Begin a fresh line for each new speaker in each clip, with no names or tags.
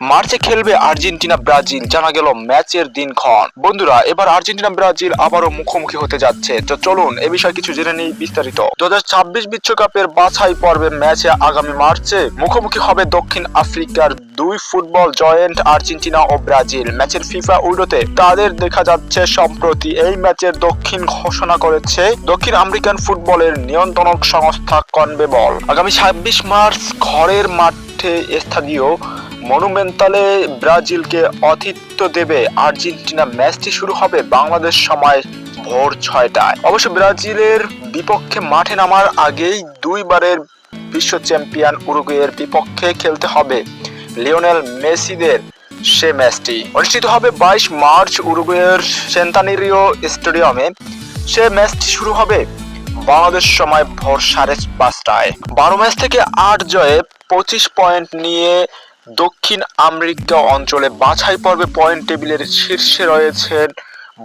মার্চে খেলবে Argentina, Brazil. জানা গেল ম্যাচের দিনক্ষণ। বন্ধুরা, এবার আর্জেন্টিনা, ব্রাজিল আবারও মুখোমুখি হতে যাচ্ছে। তো চলুন, এ বিষয়ে কিছু জেনে নিই বিস্তারিত। দু হাজার ছাব্বিশ বিশ্বকাপের বাছাই পর্বে ম্যাচে আগামী মার্চে মুখোমুখি হবে দক্ষিণ আফ্রিকার দুই ফুটবল জয়েন্ট আর্জেন্টিনা ও ব্রাজিল। ম্যাচের ফিফা উইডোতে তাদের দেখা যাচ্ছে, সম্প্রতি এই ম্যাচের দক্ষিণ ঘোষণা করেছে দক্ষিণ আমেরিকান ফুটবলের নিয়ন্ত্রণক সংস্থা কনবেবল। আগামী ছাব্বিশ মার্চ ঘরের মাঠে স্থানীয় মনুমেন্টালে ব্রাজিলকে অতিথ্য দেবে আর্জেন্টিনা। ম্যাচটি শুরু হবে বাংলাদেশ সময় ভোর ছয়টায়। অবশ্য ব্রাজিলের বিপক্ষে মাঠে নামার আগেই দুইবারের বিশ্ব চ্যাম্পিয়ন উরুগুয়ের বিপক্ষে খেলতে হবে লিওনেল মেসিদের সে ম্যাচটি। অনুষ্ঠিত হবে বাইশ মার্চ উরুগুয়ের সেন্তানিরিও স্টেডিয়ামে। সে ম্যাচটি শুরু হবে বাংলাদেশ সময় ভোর সাড়ে পাঁচটায়। বারো ম্যাচ থেকে আট জয়ে পঁচিশ পয়েন্ট নিয়ে দক্ষিণ আমেরিকা অঞ্চলে বাছাই পর্বে পয়েন্ট টেবিলের শীর্ষে রয়েছেন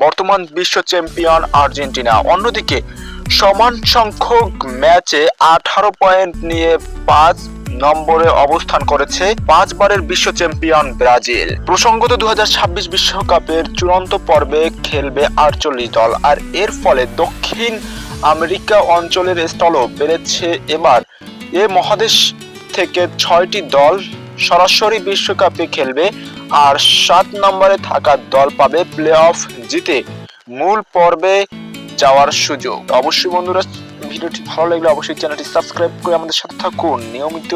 বর্তমান বিশ্ব চ্যাম্পিয়ন আর্জেন্টিনা। অন্যদিকে, সমান সংখ্যক ম্যাচে আঠারো পয়েন্ট নিয়ে পাঁচ নম্বরে অবস্থান করেছে পাঁচবারের বিশ্ব চ্যাম্পিয়ন ব্রাজিল। প্রসঙ্গত দু বিশ্বকাপের চূড়ান্ত পর্বে খেলবে আটচল্লিশ দল, আর এর ফলে দক্ষিণ আমেরিকা অঞ্চলের স্থলও বেড়েছে। এবার এ মহাদেশ থেকে ছয়টি দল সরাসরি বিশ্বকাপে খেলবে আর সাত নম্বরে থাকা দল পাবে প্লে অফ জিতে মূল পর্বে যাওয়ার সুযোগ। অবশ্যই বন্ধুরা, ভিডিওটি ভালো লাগলে অবশ্যই চ্যানেলটি সাবস্ক্রাইব করে আমাদের সাথে থাকুন। নিয়মিত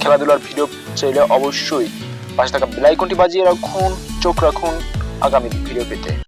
খেলাধুলার ভিডিও চাইলে অবশ্যই পাশে থাকা বেলাইকনটি বাজিয়ে রাখুন, চোখ রাখুন আগামী ভিডিও পেতে।